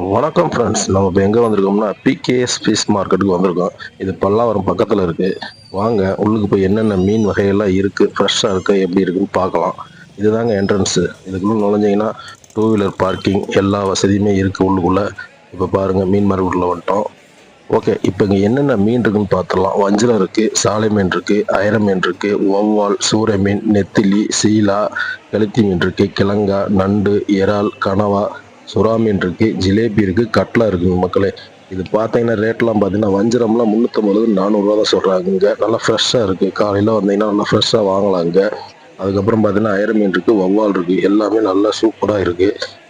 வணக்கம் ஃப்ரெண்ட்ஸ் நம்ம இப்போ எங்கே வந்திருக்கோம்னா பிகேஎஸ் ஃபிஷ் மார்க்கெட்டுக்கு வந்திருக்கோம். இது பல்லாவரம் பக்கத்தில் இருக்குது வாங்க உள்ளுக்கு போய் என்னென்ன மீன் வகையெல்லாம் இருக்குது ஃப்ரெஷ்ஷாக இருக்குது எப்படி இருக்குன்னு பார்க்கலாம். இதுதாங்க என்ட்ரன்ஸு இதுக்குள்ளே நுழைஞ்சிங்கன்னா டூ வீலர் பார்க்கிங் எல்லா வசதியுமே இருக்குது உள்ளுக்குள்ளே. இப்போ பாருங்கள் மீன் மார்க்கெட்டில் வந்துட்டோம். ஓகே இப்போ இங்கே என்னென்ன மீன் இருக்குன்னு பார்த்துடலாம். வஞ்சிரம் இருக்குது சாலை மீன் இருக்குது அயர மீன் இருக்குது ஒவ்வால் சூரை மீன் நெத்திலி சீலா கெளுத்தி மீன் இருக்குது கிழங்கா நண்டு இறால் கனவா சுறா மீன் இருக்குது ஜிலேபி இருக்குது கட்லா இருக்குங்க மக்களே. இது பார்த்தீங்கன்னா ரேட்லாம் பார்த்தீங்கன்னா வஞ்சிரம்லாம் முந்நூற்றம்பது நானூறுரூவா தான் சொல்கிறாங்க இங்கே. நல்லா ஃப்ரெஷ்ஷாக இருக்குது காலையில் வந்தீங்கன்னா நல்லா ஃப்ரெஷ்ஷாக வாங்கலாம் இங்கே. அதுக்கப்புறம் பார்த்தீங்கன்னா அயர மீன் இருக்குது வவ்வால் இருக்குது எல்லாமே நல்லா சூப்பராக இருக்குது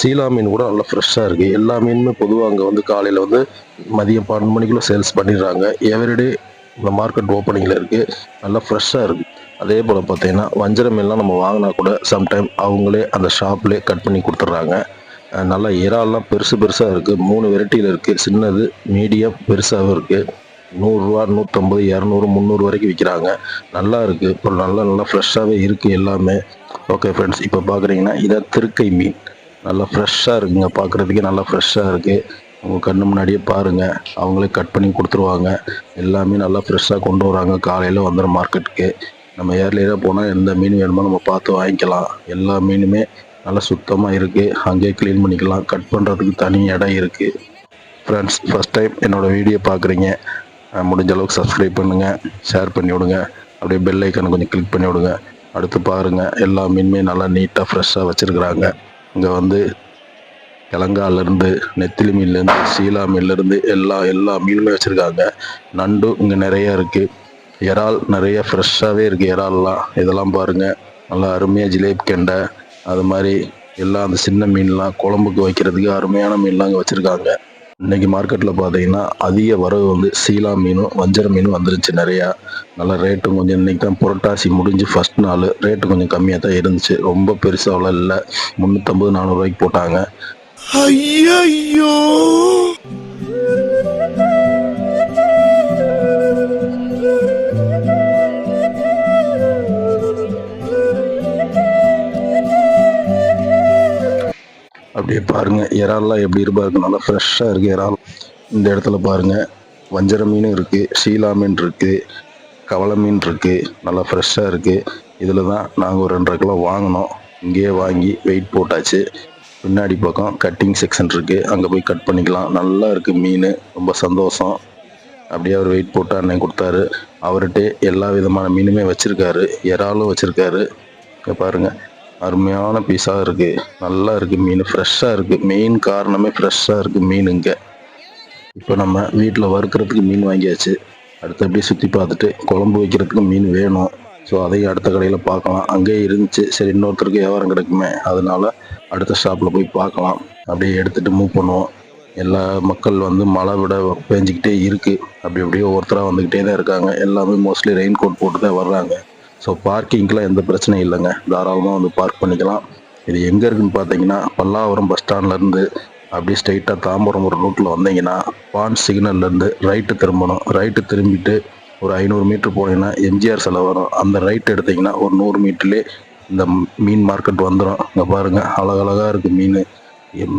சீலா மீன் கூட நல்லா ஃப்ரெஷ்ஷாக இருக்குது எல்லா மீனுமே பொதுவாக அங்கே வந்து காலையில் வந்து மதியம் பன்னெண்டு மணிக்குள்ளே சேல்ஸ் பண்ணிடுறாங்க. எவ்ரிடே இந்த மார்க்கெட் ஓப்பனிங்கில் இருக்குது நல்லா ஃப்ரெஷ்ஷாக இருக்குது அதே போல் பார்த்தீங்கன்னா வஞ்சர மீன்லாம் நம்ம வாங்கினா கூட சம்டைம் அவங்களே அந்த ஷாப்லேயே கட் பண்ணி கொடுத்துட்றாங்க. நல்லா இறால்லாம் பெருசு பெருசாக இருக்குது மூணு வெரைட்டியில் இருக்குது சின்னது மீடியம் பெருசாகவும் இருக்குது நூறுரூவா நூற்றம்பது இரநூறு முந்நூறு வரைக்கும் விற்கிறாங்க நல்லா இருக்குது இப்போ நல்லா நல்லா ஃப்ரெஷ்ஷாகவே இருக்குது எல்லாமே. ஓகே ஃப்ரெண்ட்ஸ் இப்போ பார்க்குறீங்கன்னா இதான் திருக்கை மீன். நல்லா ஃப்ரெஷ்ஷாக இருக்குங்க. பார்க்குறதுக்கே நல்லா ஃப்ரெஷ்ஷாக இருக்குது உங்கள் கண்ணு முன்னாடியே பாருங்கள் அவங்களே கட் பண்ணி கொடுத்துருவாங்க. எல்லாமே நல்லா ஃப்ரெஷ்ஷாக கொண்டு வராங்க. காலையில் வந்துடும் மார்க்கெட்டுக்கு நம்ம ஏர்லியராக போனால் எந்த மீன் வேணுமோ நம்ம பார்த்து வாங்கிக்கலாம். எல்லா மீனுமே நல்லா சுத்தமாக இருக்குது அங்கேயே க்ளீன் பண்ணிக்கலாம். கட் பண்ணுறதுக்கு தனி இடம் இருக்குது ஃப்ரெண்ட்ஸ் ஃபஸ்ட் டைம் என்னோடய வீடியோ பார்க்குறீங்க முடிஞ்ச அளவுக்கு சப்ஸ்கிரைப் பண்ணுங்கள் ஷேர் பண்ணி விடுங்க. அப்படியே பெல் ஐக்கனை கொஞ்சம் கிளிக் பண்ணி விடுங்க. அடுத்து பாருங்கள் எல்லா மீனுமே நல்லா நீட்டாக ஃப்ரெஷ்ஷாக வச்சுருக்குறாங்க. இங்கே வந்து கிழங்காலேருந்து நெத்திலி மீன்லேருந்து சீலா மீன்லேருந்து எல்லா எல்லா மீனுமே வச்சுருக்காங்க. நண்டு இங்கே நிறையா இருக்குது இறால் நிறைய ஃப்ரெஷ்ஷாகவே இருக்குது இறால்லாம் இதெல்லாம் பாருங்கள் நல்லா அருமையாக ஜிலேபி கெண்டை அது மாதிரி எல்லாம் அந்த சின்ன மீன்லாம் குழம்புக்கு வைக்கிறதுக்கு அருமையான மீன்லாம் அங்கே வச்சுருக்காங்க. இன்னைக்கு மார்க்கெட்டில் பார்த்தீங்கன்னா அதிக வரவு வந்து சீலா மீனும் வஞ்சர மீனும் வந்துருச்சு நிறையா. நல்லா ரேட்டும் கொஞ்சம் இன்றைக்கி தான் புரட்டாசி முடிஞ்சு ஃபஸ்ட் நாள். ரேட்டு கொஞ்சம் கம்மியாக தான் இருந்துச்சு. ரொம்ப பெருசாகலாம் இல்லை. முந்நூற்றம்பது நானூறுரூவாய்க்கு போட்டாங்க. ஐயோ அப்படியே பாருங்க. இறால்லாம் எப்படி இருப்பாரு நல்லா ஃப்ரெஷ்ஷாக இருக்குது இறால். இந்த இடத்துல பாருங்க. வஞ்சர மீன் இருக்குது ஷீலா மீன் இருக்குது கவலை மீன் இருக்குது நல்லா ஃப்ரெஷ்ஷாக இருக்குது இதில் தான் நாங்கள் ஒரு ரெண்டரை கிலோ வாங்கினோம். இங்கேயே வாங்கி வெயிட் போட்டாச்சு. பின்னாடி பக்கம் கட்டிங் செக்ஷன் இருக்குது அங்கே போய் கட் பண்ணிக்கலாம். நல்லா இருக்குது மீன். ரொம்ப சந்தோஷம். அப்படியே அவர் வெயிட் போட்டு அண்ணன் கொடுத்தாரு. அவர்கிட்ட எல்லா விதமான மீனுமே வச்சுருக்காரு. இறாலும் வச்சுருக்காரு. இங்கே பாருங்கள் அருமையான பீஸாக இருக்குது நல்லா இருக்குது மீன். ஃப்ரெஷ்ஷாக இருக்குது மெயின் காரணமே ஃப்ரெஷ்ஷாக இருக்குது மீன் இங்கே இப்போ நம்ம வீட்டில் வறுக்கிறதுக்கு மீன் வாங்கியாச்சு. அடுத்து அப்படியே சுற்றி பார்த்துட்டு குழம்பு வைக்கிறதுக்கு மீன் வேணும். ஸோ அதையும் அடுத்த கடையில் பார்க்கலாம். அங்கேயே இருந்துச்சு. சரி இன்னொருத்தருக்கு வியாபாரம் கிடைக்குமே. அதனால அடுத்த ஷாப்பில் போய் பார்க்கலாம். அப்படியே எடுத்துகிட்டு மூவ் பண்ணுவோம். எல்லா மக்கள் வந்து மழை விட பேஞ்சிக்கிட்டே இருக்குது அப்படி அப்படியே ஒருத்தராக வந்துக்கிட்டே தான் இருக்காங்க. எல்லாமே மோஸ்ட்லி ரெயின் கோட் போட்டு தான் வர்றாங்க. ஸோ பார்க்கிங்க்கெலாம் எந்த பிரச்சனையும் இல்லைங்க. தாராளமாக வந்து பார்க் பண்ணிக்கலாம். இது எங்கே இருக்குன்னு பார்த்தீங்கன்னா பல்லாவரம் பஸ் ஸ்டாண்ட்லேருந்து அப்படியே ஸ்ட்ரைட்டாக தாம்பரம் ஒரு ரூட்டில் வந்தீங்கன்னா பான் சிக்னல்லேருந்து ரைட்டு திரும்பணும். ரைட்டு திரும்பிட்டு ஒரு ஐநூறு மீட்ரு போனீங்கன்னா எம்ஜிஆர் செலவு வரும். அந்த ரைட் எடுத்தீங்கன்னா ஒரு நூறு மீட்டர்லேயே இந்த மீன் மார்க்கெட் வந்துடும் இங்கே பாருங்கள் அழகழகாக இருக்குது மீன்.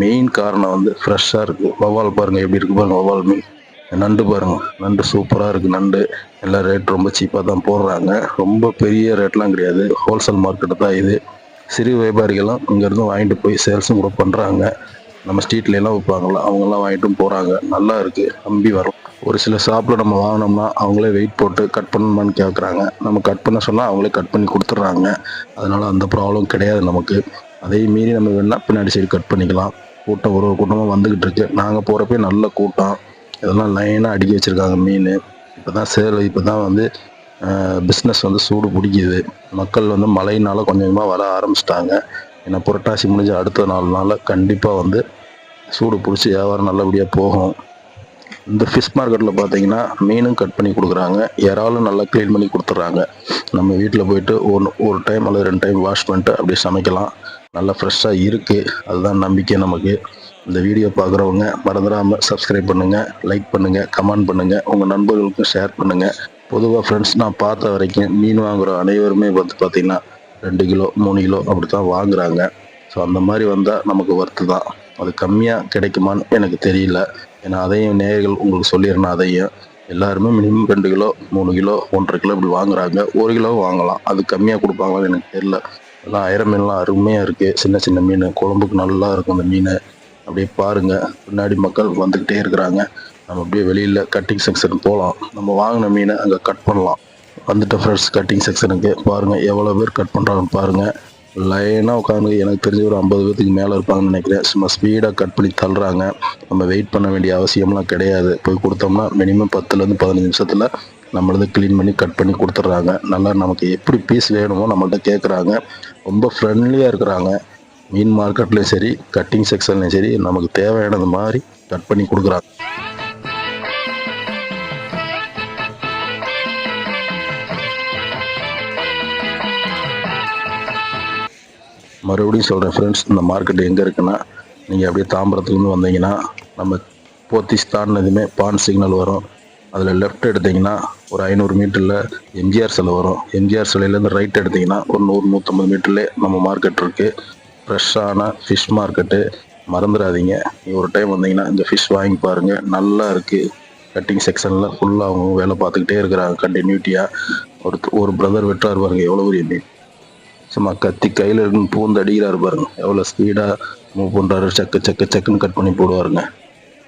மெயின் காரணம் வந்து ஃப்ரெஷ்ஷாக இருக்குது வவ்வால் பாருங்கள் எப்படி இருக்கு பாருங்கள் வவ்வால் மீன். நண்டு பாருங்க. நண்டு சூப்பராக இருக்குது நண்டு எல்லாம் ரேட் ரொம்ப சீப்பாக தான் போடுறாங்க. ரொம்ப பெரிய ரேட்லாம் கிடையாது. ஹோல்சேல் மார்க்கெட்டு தான் இது. சிறு வியாபாரிகள்லாம் இங்கேருந்து வாங்கிட்டு போய் சேல்ஸும் கூட பண்ணுறாங்க நம்ம ஸ்ட்ரீட்லாம் எல்லாம் அவங்கெல்லாம் வாங்கிட்டும் போகிறாங்க நல்லா இருக்குது நம்பி வரும். ஒரு சில ஷாப்பில் நம்ம வாங்கினோம்னா அவங்களே வெயிட் போட்டு கட் பண்ணணுமான்னு கேட்குறாங்க நம்ம கட் பண்ண சொன்னால் அவங்களே கட் பண்ணி கொடுத்துட்றாங்க. அதனால் அந்த ப்ராப்ளம் கிடையாது நமக்கு. அதே மீறி நம்ம வேணால் பின்னாடி சைடு கட் பண்ணிக்கலாம். கூட்டம் ஒரு கூட்டமாக வந்துக்கிட்டு இருக்கு. நாங்கள் போகிறப்பே நல்ல கூட்டம். இதெல்லாம் லைனாக அடுக்கி வச்சுருக்காங்க மீன். இப்போ தான் சேல் இப்போ தான் வந்து பிஸ்னஸ் வந்து சூடு பிடிக்குது. மக்கள் வந்து மழையினால கொஞ்சம் கொஞ்சமாக வர ஆரம்பிச்சிட்டாங்க. ஏன்னா புரட்டாசி முடிஞ்ச அடுத்த நாலு நாளில் கண்டிப்பாக வந்து சூடு பிடிச்சி வியாபாரம் நல்லபடியாக போகும். இந்த ஃபிஷ் மார்க்கெட்டில் பார்த்தீங்கன்னா மீனும் கட் பண்ணி கொடுக்குறாங்க. இறாலும் நல்லா க்ளீன் பண்ணி கொடுத்துட்றாங்க. நம்ம வீட்டில் போயிட்டு ஒன்று ஒரு டைம் அல்லது ரெண்டு டைம் வாஷ் பண்ணிட்டு அப்படியே சமைக்கலாம். நல்லா ஃப்ரெஷ்ஷாக இருக்குது அதுதான் நம்பிக்கை நமக்கு. இந்த வீடியோ பார்க்குறவங்க மறந்துடாமல் சப்ஸ்கிரைப் பண்ணுங்கள் லைக் பண்ணுங்கள் கமெண்ட் பண்ணுங்கள் உங்கள் நண்பர்களுக்கும் ஷேர் பண்ணுங்கள் பொதுவாக ஃப்ரெண்ட்ஸ் நான் பார்த்த வரைக்கும் மீன் வாங்குகிற அனைவருமே வந்து பார்த்திங்கன்னா ரெண்டு கிலோ மூணு கிலோ அப்படி தான் வாங்குறாங்க. ஸோ அந்த மாதிரி வந்தால் நமக்கு ஒர்த்து தான். அது கம்மியாக கிடைக்குமான்னு எனக்கு தெரியல. ஏன்னா அதையும் நேர்கள் உங்களுக்கு சொல்லிடுறேன் அதையும். எல்லாருமே மினிமம் ரெண்டு கிலோ மூணு கிலோ ஒன்றரை கிலோ இப்படி வாங்குறாங்க. ஒரு கிலோ வாங்கலாம். அது கம்மியாக கொடுப்பாங்களான்னு எனக்கு தெரியல. எல்லாம் அயிர மீன்லாம் அருமையாக இருக்குது சின்ன சின்ன மீன். குழம்புக்கு நல்லா இருக்கும் அந்த மீன். அப்படியே பாருங்க. பின்னாடி மக்கள் வந்துக்கிட்டே இருக்கிறாங்க. நம்ம அப்படியே வெளியில் கட்டிங் செக்ஷன் போகலாம் நம்ம வாங்கின மீனை அங்கே கட் பண்ணலாம். வந்துட்ட ஃப்ரெண்ட்ஸ் கட்டிங் செக்ஷனுக்கு பாருங்கள் எவ்வளோ பேர் கட் பண்ணுறாங்கன்னு பாருங்கள் லைனாக உட்காந்து எனக்கு தெரிஞ்ச ஒரு ஐம்பது பேர்த்துக்கு மேலே இருப்பாங்கன்னு நினைக்கிறேன். சும்மா ஸ்பீடாக கட் பண்ணி தள்ளுறாங்க. நம்ம வெயிட் பண்ண வேண்டிய அவசியம்லாம் கிடையாது. போய் கொடுத்தோம்னா மினிமம் பத்துலேருந்து பதினஞ்சு நிமிஷத்தில் நம்மளது க்ளீன் பண்ணி கட் பண்ணி கொடுத்துட்றாங்க. நல்லா நமக்கு எப்படி பீஸ் வேணுமோ நம்மள்கிட்ட கேட்குறாங்க ரொம்ப ஃப்ரெண்ட்லியாக இருக்கிறாங்க. மீன் மார்க்கெட்லேயும் சரி கட்டிங் செக்ஷன்லையும் சரி நமக்கு தேவையானது மாதிரி கட் பண்ணி கொடுக்குறாங்க. மறுபடியும் சொல்கிறேன் ஃப்ரெண்ட்ஸ் இந்த மார்க்கெட் எங்கே இருக்குன்னா நீங்கள் அப்படியே தாம்பரத்துலேருந்து வந்தீங்கன்னா நம்ம போத்திஸ்தான் எதுவுமே பான் சிக்னல் வரும். அதில் லெஃப்ட் எடுத்தீங்கன்னா ஒரு ஐநூறு மீட்டரில் எம்ஜிஆர் சிலை வரும். எம்ஜிஆர் சிலையிலேருந்து ரைட் எடுத்தீங்கன்னா ஒரு நூறு நூற்றம்பது மீட்டர்லேயே நம்ம மார்க்கெட் இருக்குது ஃப்ரெஷ்ஷான ஃபிஷ் மார்க்கெட்டு மறந்துடாதீங்க. ஒரு டைம் வந்தீங்கன்னா இந்த ஃபிஷ் வாங்கி பாருங்கள் நல்லா இருக்குது கட்டிங் செக்ஷனில் ஃபுல்லாக அவங்க வேலை பார்த்துக்கிட்டே இருக்கிறாங்க. கண்டினியூட்டியாக ஒரு ஒரு பிரதர் வெட்டுறாரு பாருங்க. எவ்வளோ பெரிய மீன். சும்மா கத்தி கையில் இருந்து பூந்து அடிக்கிறாரு பாருங்க. எவ்வளோ ஸ்பீடாக மூவ் பண்ணுறாரு சக்கு சக்கு சக்குன்னு கட் பண்ணி போடுவாருங்க.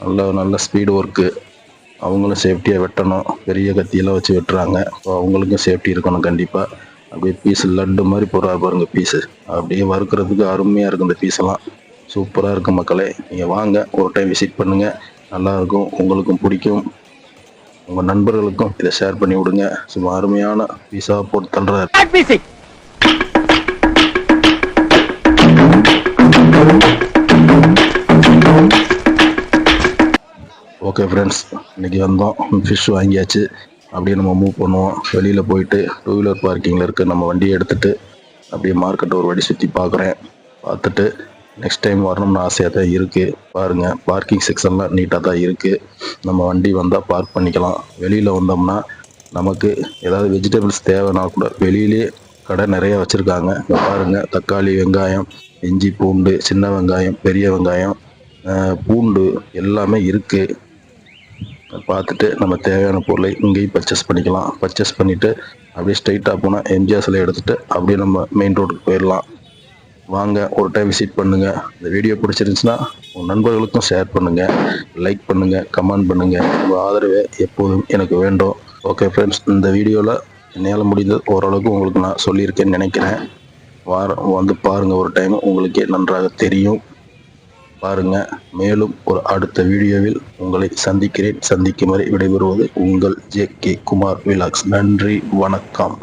நல்ல நல்ல ஸ்பீடு ஒர்க்கு அவங்களும் சேஃப்டியாக வெட்டணும். பெரிய கத்தியெல்லாம் வச்சு வெட்டுறாங்க. ஸோ அவங்களுக்கும் சேஃப்டி இருக்கணும் கண்டிப்பாக அப்படியே பீஸ் லட்டு மாதிரி போடுறாரு பாருங்க பீஸு அப்படியே வறுக்கிறதுக்கு அருமையாக இருக்கும் இந்த பீஸெல்லாம் சூப்பராக இருக்கும் மக்களே. நீங்கள் வாங்க ஒரு டைம் விசிட் பண்ணுங்கள் நல்லாயிருக்கும் உங்களுக்கும் பிடிக்கும். உங்கள் நண்பர்களுக்கும் இதை ஷேர் பண்ணி விடுங்க. சும்மா அருமையான பீஸாக போட்டு தள்ளுறாரு. ஓகே ஃப்ரெண்ட்ஸ் இன்னைக்கு வந்தோம். ஃபிஷ் வாங்கியாச்சு. அப்படியே நம்ம மூவ் பண்ணுவோம். வெளியில் போயிட்டு டூ வீலர் பார்க்கிங்கில் இருக்க. நம்ம வண்டியை எடுத்துகிட்டு அப்படியே மார்க்கெட்டை ஒரு வாட்டி சுற்றி பார்க்குறேன் பார்த்துட்டு நெக்ஸ்ட் டைம் வரணும்னு ஆசையாக தான் இருக்குது பாருங்கள் பார்க்கிங் செக்ஷன்லாம் நீட்டாக தான் இருக்குது நம்ம வண்டி வந்தால் பார்க் பண்ணிக்கலாம். வெளியில் வந்தோம்னா நமக்கு ஏதாவது வெஜிடபிள்ஸ் தேவைன்னா கூட வெளியிலே கடை நிறைய வச்சுருக்காங்க. இங்கே பாருங்கள் தக்காளி வெங்காயம் இஞ்சி பூண்டு சின்ன வெங்காயம் பெரிய வெங்காயம் பூண்டு எல்லாமே இருக்குது பார்த்துட்டு நம்ம தேவையான பொருளை இங்கேயும் பர்ச்சேஸ் பண்ணிக்கலாம். பர்ச்சேஸ் பண்ணிவிட்டு அப்படியே ஸ்ட்ரைட்டாக போனால் எம்ஜிஆர் சிலை எடுத்துகிட்டு அப்படியே நம்ம மெயின் ரோடுக்கு போயிடலாம். வாங்க ஒரு டைம் விசிட் பண்ணுங்கள் இந்த வீடியோ பிடிச்சிருந்துச்சுன்னா உங்கள் நண்பர்களுக்கும் ஷேர் பண்ணுங்கள் லைக் பண்ணுங்கள் கமெண்ட் பண்ணுங்கள் உங்கள் ஆதரவை எப்போதும் எனக்கு வேண்டும். ஓகே ஃப்ரெண்ட்ஸ் இந்த வீடியோவில் என்னால் முடிந்தது ஓரளவுக்கு உங்களுக்கு நான் சொல்லியிருக்கேன்னு நினைக்கிறேன். வாரம் வந்து பாருங்கள் ஒரு டைம் உங்களுக்கே நன்றாக தெரியும். பாருங்க. மேலும் ஒரு அடுத்த வீடியோவில் உங்களை சந்திக்கிறேன். சந்திக்கும் வரை விடைபெறுவது உங்கள் ஜே கே குமார் விலாக்ஸ் நன்றி வணக்கம்.